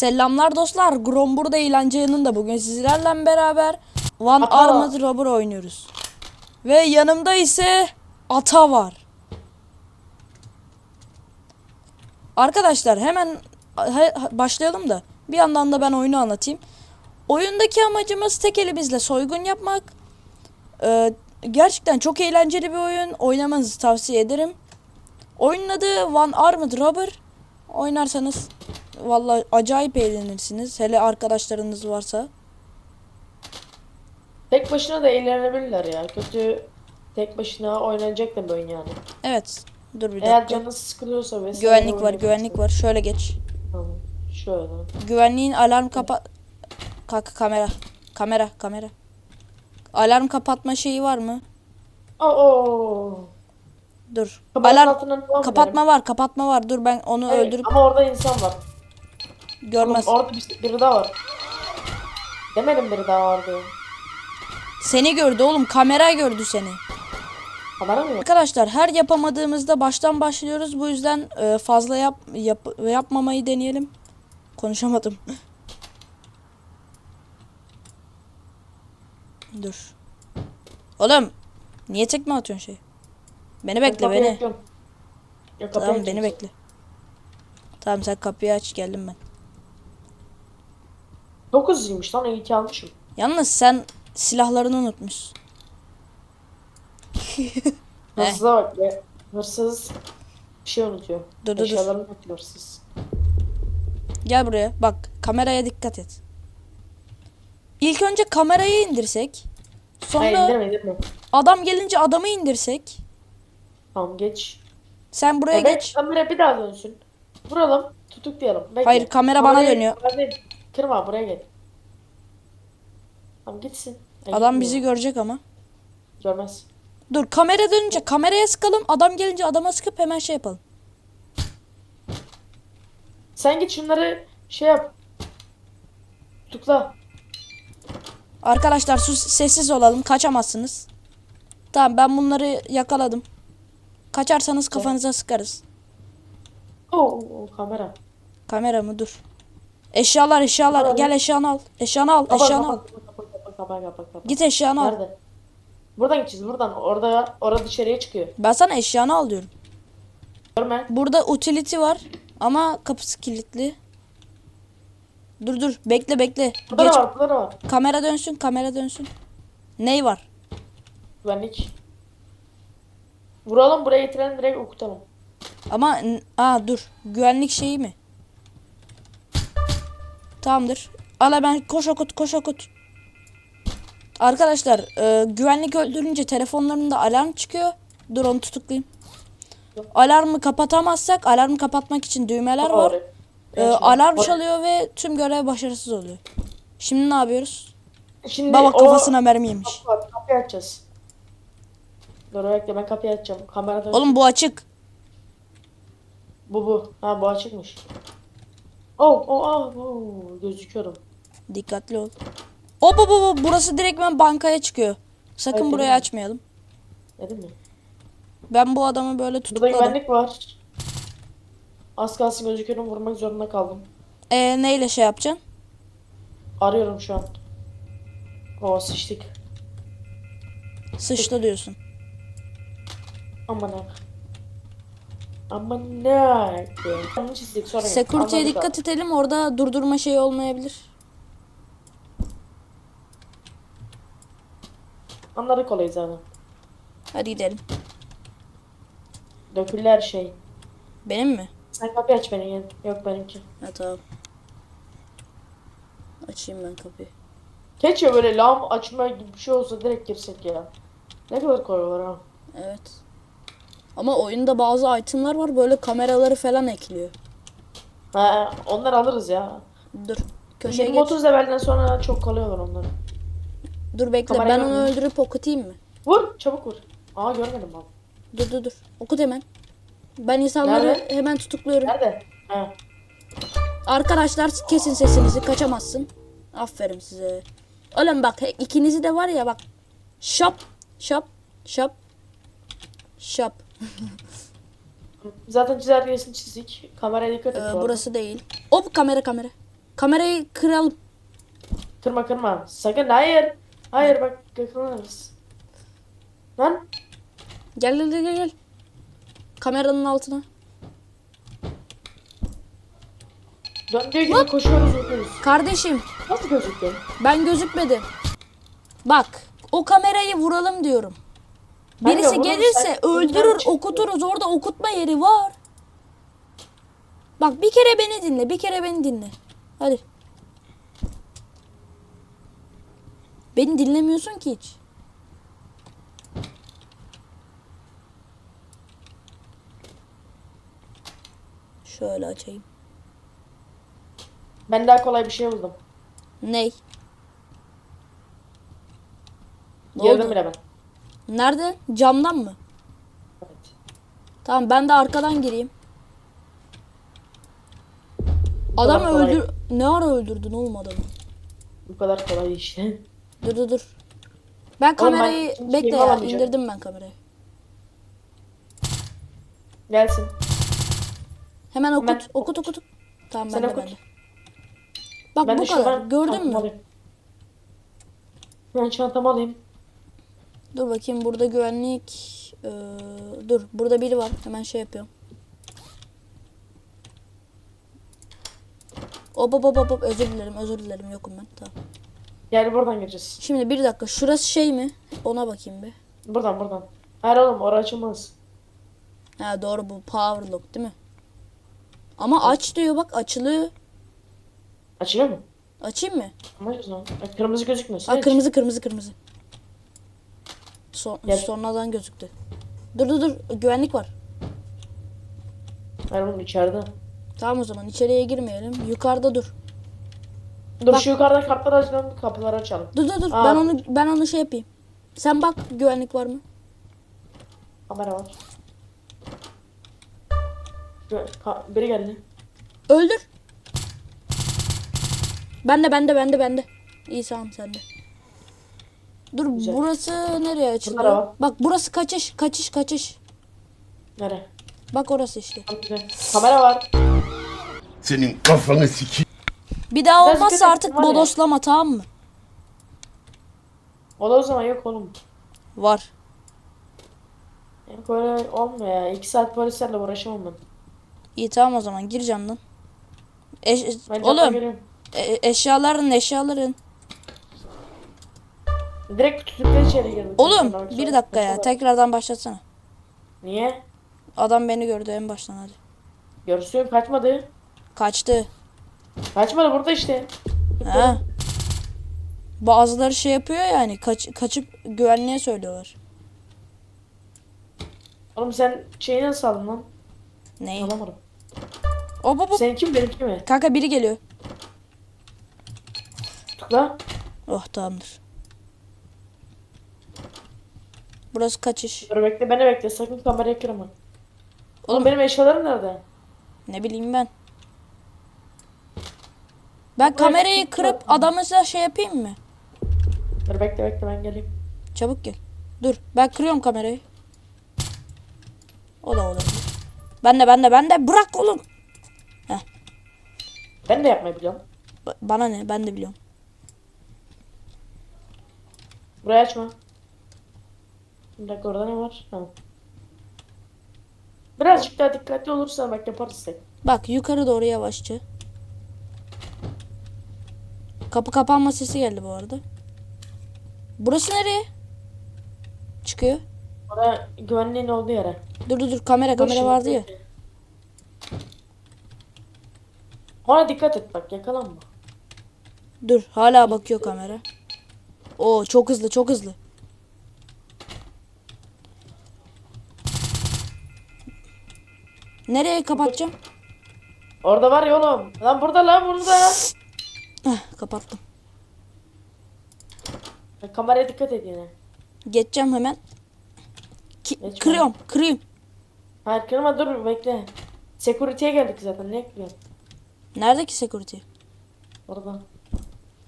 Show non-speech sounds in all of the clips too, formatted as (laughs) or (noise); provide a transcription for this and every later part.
Selamlar dostlar. Grom burada eğlence yanında bugün sizlerle beraber One Ata. Armored Robber oynuyoruz. Ve yanımda ise Ata var. Arkadaşlar hemen he- başlayalım da bir yandan da ben oyunu anlatayım. Oyundaki amacımız tek elimizle soygun yapmak. Ee, gerçekten çok eğlenceli bir oyun. Oynamanızı tavsiye ederim. Oyunun adı One Armored Robber. Oynarsanız vallahi acayip eğlenirsiniz. Hele arkadaşlarınız varsa. Tek başına da eğlenebilirler ya. Kötü tek başına oynanacak da oyun yani. Evet. Dur bir Eğer dakika. canınız sıkılıyorsa vesaire Güvenlik var, güvenlik var. Şöyle geç. Tamam. Şöyle. Güvenliğin alarm kapa... Kalk kamera. Kamera, kamera. Alarm kapatma şeyi var mı? Oo. Dur. Kameranın Alarm kapatma var, kapatma var. Dur ben onu. Hayır, öldürüp Ama orada insan var. Görmez. Oğlum, orada bir, biri daha var. Demedim biri daha var diye. Seni gördü oğlum. Kamera gördü seni. Kamera mı? Arkadaşlar her yapamadığımızda baştan başlıyoruz. Bu yüzden e, fazla yap, yap yapmamayı deneyelim. Konuşamadım. (laughs) Dur. Oğlum niye tekme atıyorsun şey? Beni bekle beni. Yok, Tamam beni bekle. Tamam sen kapıyı aç geldim ben. Çok hızlıymış lan iyi ki almışım. Yalnız sen silahlarını unutmuşsun. (laughs) Hırsıza bak be. Hırsız bir şey unutuyor. Dur, dur, dur. Eşyalarını unutuyor hırsız. Gel buraya bak kameraya dikkat et. İlk önce kamerayı indirsek. Sonra Hayır indirme indirme. adam gelince adamı indirsek. Tamam geç. Sen buraya Evet, geç. kamera bir daha dönsün. Vuralım, tutuklayalım. Bekle. Hayır, kamera bana Kamerayı- dönüyor. bana değil. Kırma buraya gel. Tamam gitsin. Ay, Adam gitmiyor. bizi görecek ama. görmez. Dur kamera dönünce kameraya sıkalım. Adam gelince adama sıkıp hemen şey yapalım. Sen git şunları şey yap. Tutukla. Arkadaşlar sus sessiz olalım. Kaçamazsınız. Tamam ben bunları yakaladım. Kaçarsanız kafanıza sıkarız. Oo, oo, kamera. Kamera mı? Dur. Eşyalar eşyalar. Tamam. Gel eşyanı al. Eşyanı al. Kapat, Eşyanı al. kapat, kapat. Git eşyanı al. Nerede? Buradan gideceğiz buradan. Orada orada dışarıya çıkıyor. Ben sana eşyanı al diyorum. Görme. Burada utility var ama kapısı kilitli. Dur dur bekle bekle. Burada Geç. var, burada var. Kamera dönsün, kamera dönsün. Ney var? Güvenlik. Vuralım buraya getirelim direkt okutalım. Ama aa dur. Güvenlik şeyi mi? Tamamdır. Ala ben koş okut koş okut. Arkadaşlar e, güvenlik öldürünce telefonlarında alarm çıkıyor. Dur onu tutuklayayım. Alarmı kapatamazsak alarmı kapatmak için düğmeler var. E, alarm çalıyor ve tüm görev başarısız oluyor. Şimdi ne yapıyoruz? Şimdi Baba kafasına mermi yemiş. Kapı Kapıyı açacağız. Dur bekle ben kapıyı açacağım. Kameradan. Oğlum bu açık. Bu bu. Ha bu açıkmış. Oh oh oh, oh. gözüküyorum. Dikkatli ol. Hop hop hop burası direktmen bankaya çıkıyor. Sakın Evet, burayı mi? açmayalım. Dedim mi? Ben bu adamı böyle Burada tutukladım. güvenlik var. Az kalsın gözüküyorum vurmak zorunda kaldım. Ee, neyle şey yapacaksın? Arıyorum şu an. Oo sıçtık. Sıçtı diyorsun. Aman ha. Aman ne? Yanlış çizdik sonra. Security'ye Anladık dikkat edelim. Orada durdurma şeyi olmayabilir. abi. Anladık olayı zaten. Hadi gidelim. Döküldü her şey. Benim mi? Sen kapıyı aç benim yani. Yok benimki. Ha tamam. Açayım ben kapıyı. Keşke böyle lam açma gibi bir şey olsa direkt girsek ya. Ne kadar kolay olur ha. Evet. Ama oyunda bazı itemler var. Böyle kameraları falan ekliyor. Ha, onları alırız ya. Dur. Köşeye geç. 20-30 levelden sonra çok kolay olur onları. Dur bekle. Kamerayı Ben onu görmüyor. öldürüp okutayım mı? Vur çabuk vur. Aa görmedim ben. Dur dur dur. Okut hemen. Ben insanları Nerede? hemen tutukluyorum. Nerede? Ha. Arkadaşlar kesin sesinizi kaçamazsın. Aferin size. Oğlum bak ikinizi de var ya bak. Şap şap şap şap. (laughs) Zaten çizelgesini çizdik. Kameraya dikkat et. Ee, bu arada. burası değil. Hop kamera kamera. Kamerayı kıralım. Kırma kırma. Sakın hayır. Hayır bak yakalanırız. Lan Gel gel gel gel. Kameranın altına. döndüğü gibi koşuyoruz vuruyoruz. Kardeşim Nasıl gözüküyor? ben gözükmedim. Bak o kamerayı vuralım diyorum. Ben Birisi gelirse sen öldürür okuturuz. Orada okutma yeri var. Bak bir kere beni dinle. Bir kere beni dinle. Hadi. Beni dinlemiyorsun ki hiç. Şöyle açayım. Ben daha kolay bir şey buldum. Ney? Ne Girdim oldu? bile ben. Nerede? Camdan mı? Evet. Tamam ben de arkadan gireyim. Adam kolay. öldür... Ne ara öldürdün oğlum adamı? Bu kadar kolay işte. Dur dur dur. Ben kamerayı ikinci bekle şeyimi ya indirdim ben kamerayı. Gelsin. Hemen okut Hemen okut okut. Tamam Sen ben de okut. ben de. Bak Ben bu kadar. Gördün mü? alayım. Ben çantamı alayım. Dur bakayım burada güvenlik. Ee, dur burada biri var. Hemen şey yapıyorum. Hop hop hop hop, özür dilerim özür dilerim yokum ben. Tamam. Gel buradan gireceğiz. Şimdi bir dakika şurası şey mi? Ona bakayım bir. Buradan buradan. Hayır oğlum orası açılmaz. Ha doğru bu power lock değil mi? Ama aç diyor bak açılıyor. Açılıyor mu? Açayım mı? Ama o zaman. Kırmızı gözükmüyor. Ha kırmızı kırmızı kırmızı. Son, Gel. sonradan gözüktü. Dur dur dur güvenlik var. Hayır oğlum içeride. Tamam o zaman içeriye girmeyelim. Yukarıda dur. Dur Bak. şu yukarıda kapıları açalım. Kapıları açalım. Dur dur dur Aa. ben onu ben onu şey yapayım. Sen bak güvenlik var mı? Kamera var. Biri geldi. Öldür. Bende bende bende bende. İyi tamam sende. Dur Güzel. burası nereye açılıyor? var. Bak burası kaçış kaçış kaçış. Nere? Bak orası işte. Kamera var. Senin kafanı siki. Bir daha Biraz olmazsa dikkat artık var ya. bodoslama tamam mı? O da o zaman yok oğlum. Var. Yok öyle olmuyor ya. İki saat polislerle uğraşamam ben. İyi tamam o zaman gir camdan. Eş- Ben oğlum e- eşyaların eşyaların. Direkt tutukla içeri girdik. Oğlum Bak, bir sonra- dakika ya sonra- tekrardan başlatsana. Niye? Adam beni gördü en baştan hadi. Görsün kaçmadı. Kaçtı. Kaçmadı burada işte. Ha. Bazıları şey yapıyor yani kaç, kaçıp güvenliğe söylüyorlar. Oğlum sen şeyi nasıl aldın lan? Neyi? Alamadım. Hop hop hop. Senin kim benimki mi? Kanka biri geliyor. Tıkla. Oh tamamdır. Burası kaçış. Dur bekle beni bekle sakın kamerayı kırma. Oğlum, Oğlum benim eşyalarım nerede? ne bileyim ben. Ben kamerayı kırıp adamıza şey yapayım mı? Dur bekle bekle ben geleyim. Çabuk gel. Dur ben kırıyorum kamerayı. O da olabilir. Ben de ben de ben de bırak oğlum. Ben de yapmayı biliyorum. Ba- Bana ne ben de biliyorum. Burayı açma. Bir dakika orada ne var? Tamam. Birazcık daha dikkatli olursan bak yaparız tek. Bak yukarı doğru yavaşça. Kapı kapanma sesi geldi bu arada. Burası nereye? Çıkıyor. Orada güvenliğin olduğu yere. Dur dur dur kamera kamera vardı ya. Ona dikkat et bak yakalanma. Dur hala bakıyor kamera. Oo çok hızlı çok hızlı. Nereye kapatacağım? Orada var ya oğlum. Lan burada lan burada. Heh, kapattım. Kameraya dikkat et yine. Geçeceğim hemen. Ki- Geçme. kırıyorum kırayım. Hayır kırma dur bekle. Security'ye geldik zaten ne kırıyorsun? Nerede ki security? Orada.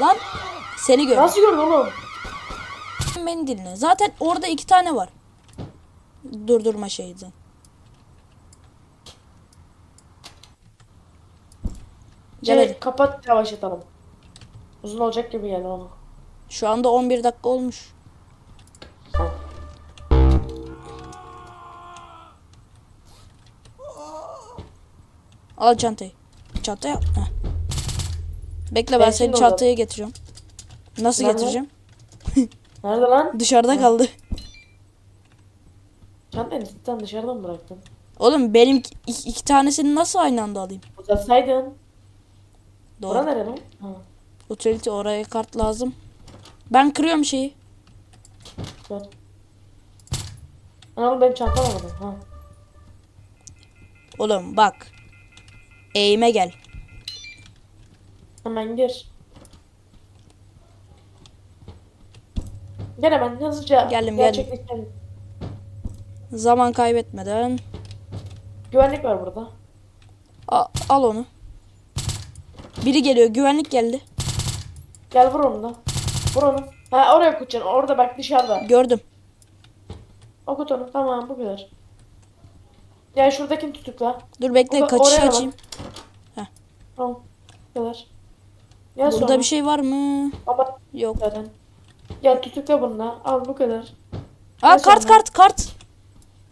Lan seni gör. Nasıl gördün oğlum? Beni dinle. Zaten orada iki tane var. Durdurma şeyden. Gel Şey, hadi. kapat yavaşlatalım. Uzun olacak gibi geldi onu. Şu anda 11 dakika olmuş. Al çantayı. Çantayı al. Heh. Bekle ben Ben seni çantaya getiriyorum. Nasıl Nerede? getireceğim? Nerede lan? (laughs) Dışarıda kaldı. Çantayı cidden dışarıda mı bıraktın? Oğlum benim iki, iki- iki tanesini nasıl aynı anda alayım? Uzatsaydın. Doğru. Bura nere lan? Ha. Utility oraya kart lazım. Ben kırıyorum şeyi. Gel. Ana oğlum benim çantam almadım. Ha. Oğlum bak. Eğime gel. Hemen gir. Gel hemen hızlıca. Geldim, Gerçekleştirelim. Zaman kaybetmeden. Güvenlik var burada. A- al onu. Biri geliyor. Güvenlik geldi. Gel vur onu da. Vur onu. Ha oraya kutacaksın. Orada bak dışarıda. Gördüm. Okut onu. Tamam bu kadar. Gel şuradakini tutukla. Dur bekle Orada- kaçış açayım. Tamam. Bu kadar. Gel Burada sonra. bir şey var mı? Ama Yok. zaten. Gel tutukla bunu da. Al bu kadar. Aa Gel kart sonra. kart kart.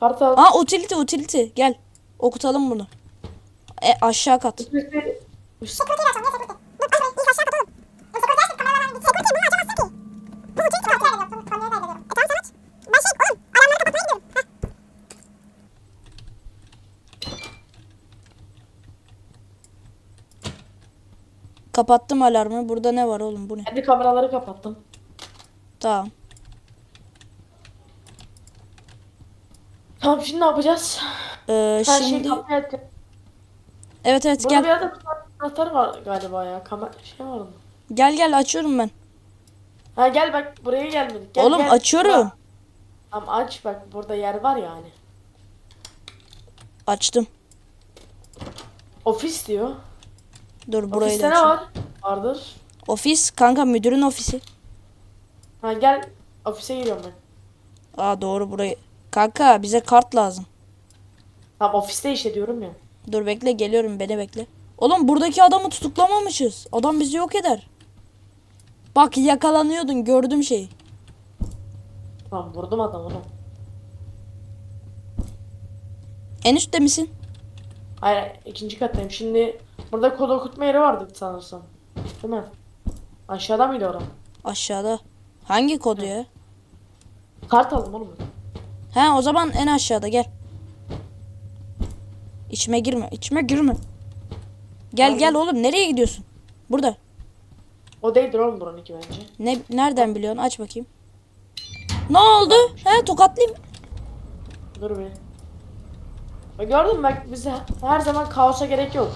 Kartı al. Aa utility utility. Gel. Okutalım bunu. E aşağı kat. Kapattım alarmı. Burada ne var oğlum bu ne? Kendi kameraları kapattım. Tamam. Tamam şimdi ne yapacağız? Ee, Her şeyi şimdi kapıya et. evet evet Burada gel. bir yerde anahtar var galiba ya. Kamer şey var mı? Gel gel açıyorum ben. Ha gel bak buraya gelmedik. Gel, Oğlum gel. açıyorum. Tamam aç bak burada yer var yani. Açtım. Ofis diyor. Dur burayı Ofiste da ne açayım. var? Vardır. Ofis kanka müdürün ofisi. Ha gel ofise giriyorum ben. Aa doğru burayı. Kanka bize kart lazım. Tamam ofiste işte diyorum ya. Dur bekle geliyorum beni bekle. Oğlum buradaki adamı tutuklamamışız. Adam bizi yok eder. Bak yakalanıyordun gördüm şeyi. Tamam vurdum adamı onu. En üstte misin? Hayır ikinci kattayım. Şimdi burada kod okutma yeri vardı sanırsam. Değil mi? Aşağıda mıydı orada? Aşağıda. Hangi kodu ya? Kart aldım oğlum. He o zaman en aşağıda gel. İçime girme. içime girme. Gel gel oğlum nereye gidiyorsun? Burada. O değildir oğlum buranınki bence. Ne nereden biliyorsun? Aç bakayım. Ne oldu? He tokatlayayım. Dur bir. Bak Gördün mü bak bize her zaman kaosa gerek yok.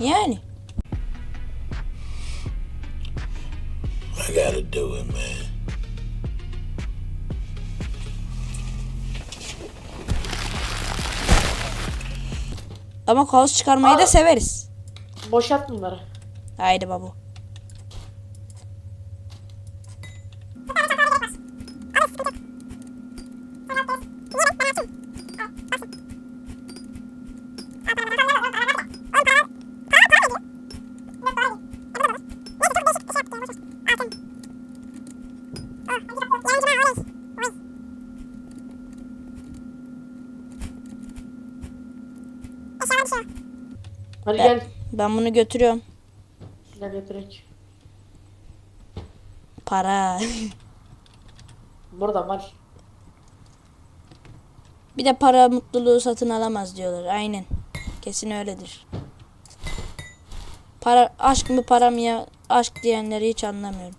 Yani. I gotta do it, man. Ama kaos çıkarmayı da Aa. severiz. Boşalt bunları. Haydi babu. Ben- bunu götürüyorum. Gel getirek. Para. Burada var. Bir de para mutluluğu satın alamaz diyorlar. Aynen. Kesin öyledir. Para aşk mı para mı ya? Aşk diyenleri hiç anlamıyorum.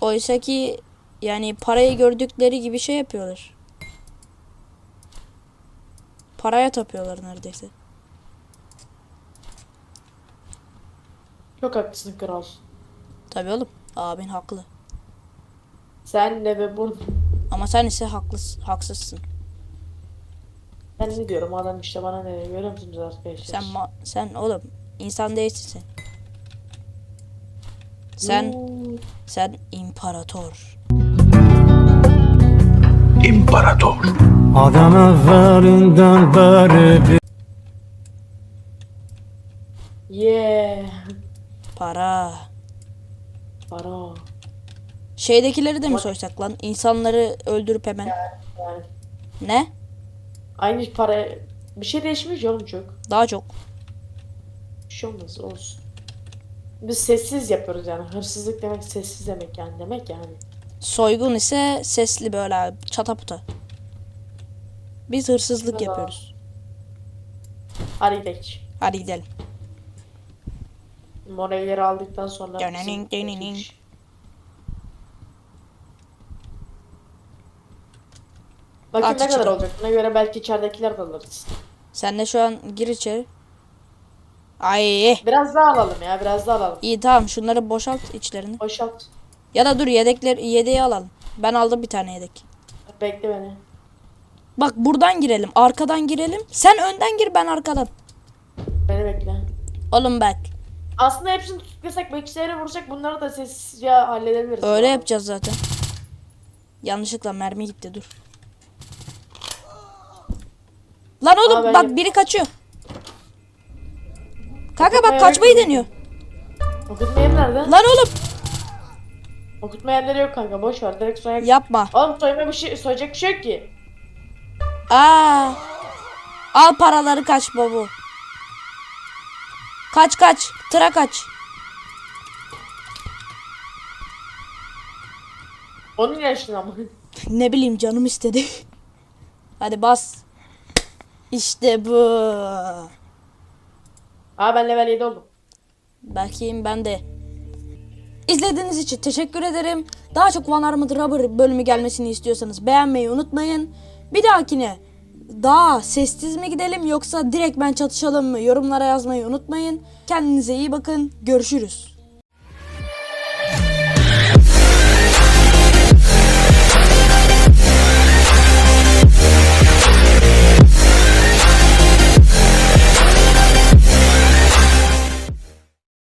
Oysa ki yani parayı gördükleri gibi şey yapıyorlar. Paraya tapıyorlar neredeyse. Çok haklısın kral. Tabii oğlum. Abin haklı. Sen de ve bu. Ama sen ise haklısın, haksızsın. Ben ne diyorum adam işte bana ne diyor görüyor musunuz arkadaşlar? Sen ma- sen oğlum insan değilsin sen. Sen Uuu. sen imparator. İmparator. Adam evvelinden beri Yeah. Para. Para. Şeydekileri de mi soysak lan? İnsanları öldürüp hemen. Yani Ne? aynı para bir şey değişmiyor oğlum çok. Daha çok. Bir şey olmaz olsun. Biz sessiz yapıyoruz yani. Hırsızlık demek sessiz demek yani. Demek yani. Soygun ise sesli böyle çataputa. Biz hırsızlık Bravo. yapıyoruz. Hadi gidelim. Hadi gidelim. Moralleri aldıktan sonra. Dönenin, dönenin. Bakın At ne kadar olacak. Buna göre belki içeridekiler de alırız. Sen de şu an gir içeri. Ay Biraz daha alalım ya. Biraz daha alalım. iyi tamam şunları boşalt içlerini. Boşalt. Ya da dur yedekler yedeği alalım. Ben aldım bir tane yedek. Bekle beni. Bak buradan girelim. Arkadan girelim. Sen önden gir ben arkadan. Beni bekle. Oğlum bak. Aslında hepsini tutuklasak bilgisayara vursak bunları da sessizce halledebiliriz. Öyle yapacağız zaten. Yanlışlıkla mermi gitti dur. Lan oğlum Aa, bak yap- biri kaçıyor. Kanka bak Okutmaya kaçmayı deniyor. Okutma yeri nerede? Lan oğlum Okutma yerleri yok kanka. Boş ver. Direkt soyak. yapma. Oğlum soyma bir şey, soyacak bir şey yok ki. Aa. Al paraları kaç babu. Kaç kaç. Tıra kaç. Onun yaşında ama. Ne bileyim canım istedi. (laughs) Hadi bas. İşte bu. Aa ben level 7 oldum. Bakayım ben de. İzlediğiniz için teşekkür ederim. Daha çok One Armored Rubber bölümü gelmesini istiyorsanız beğenmeyi unutmayın. Bir dahakine daha sessiz mi gidelim yoksa direkt ben çatışalım mı yorumlara yazmayı unutmayın. Kendinize iyi bakın. Görüşürüz.